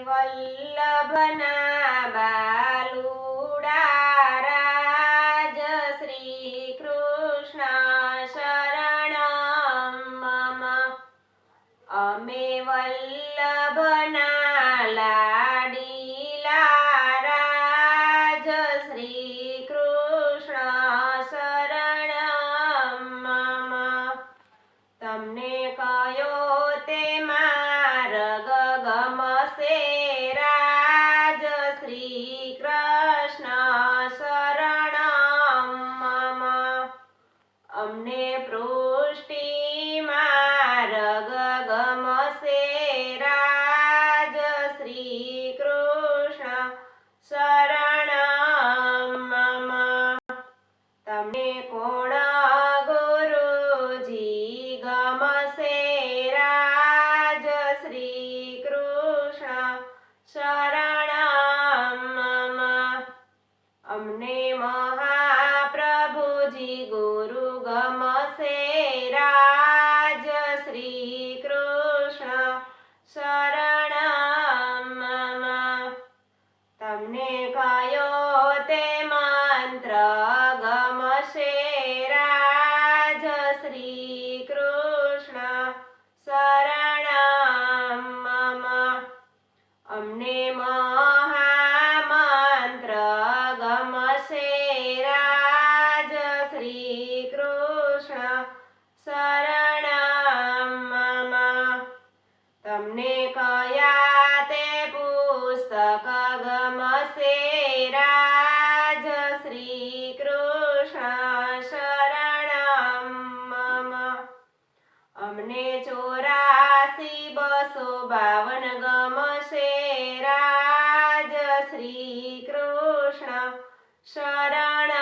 વલ્લભના બાલુડા કોણ ગુરુજી ગમશે રાજ શ્રી કૃષ્ણ શરણમ મમ. અમને મહાપ્રભુજી ગુરુ ગમશે રાજ શ્રી કૃષ્ણ શરણમ તમને કયો શ્રી કૃષ્ણ શરણમ મમ. અમને મહામંત્ર ગમશે રાજ શ્રી કૃષ્ણ શરણમ મમ. તમને કયા તે પુસ્તક ગમશે રાજ શ્રી અમને ચોરાસી બસો બાવન ગમશે રાજ શ્રી કૃષ્ણ શરણ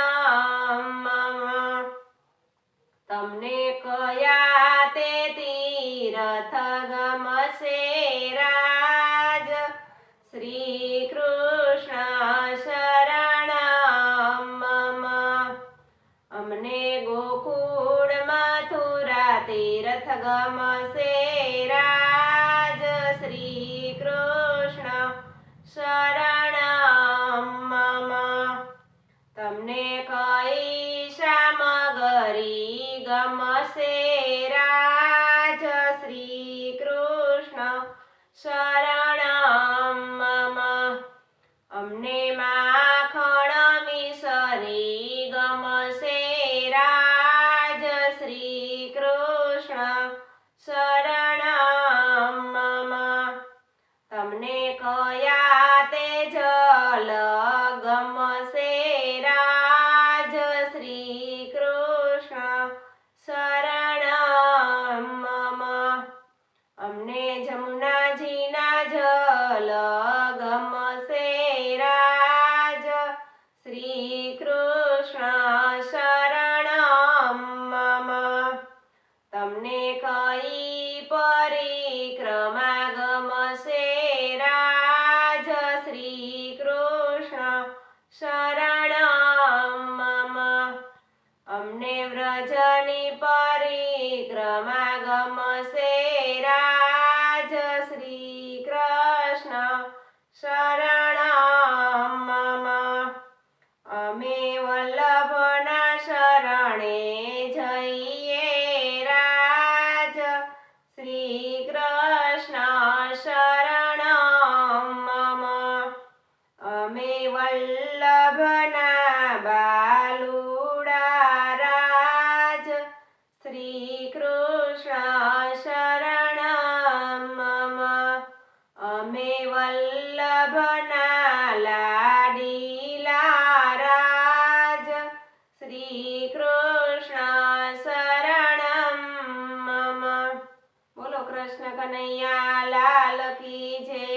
તમને કયા તે તીરથ ગમશે રાજ શ્રી કૃષ્ણ તીરથ ગમશે રાજ શ્રી કૃષ્ણ શરણ મમ તમને કઈ સામગરી ગમશે રાજ શ્રી કૃષ્ણ શરણમ તમને કયા તે જલ ગમશે રાજ શ્રી કૃષ્ણ શરણ અમને જમુનાજીના જલ ગમશે રાજ શ્રી કૃષ્ણ શરણ મમ. તમને કઈ શરણમ મમ અમને વ્રજની પરિક્રમા ગમશે રાજ શ્રી કૃષ્ણ શરણ મમ અમે વલ્લભના શરણે જઈએ રાજ શ્રી કૃષ્ણ શરણમ વલ્લભના શ્રી કૃષ્ણ શરણમ બોલો કૃષ્ણ કનૈયા લાલ કી જય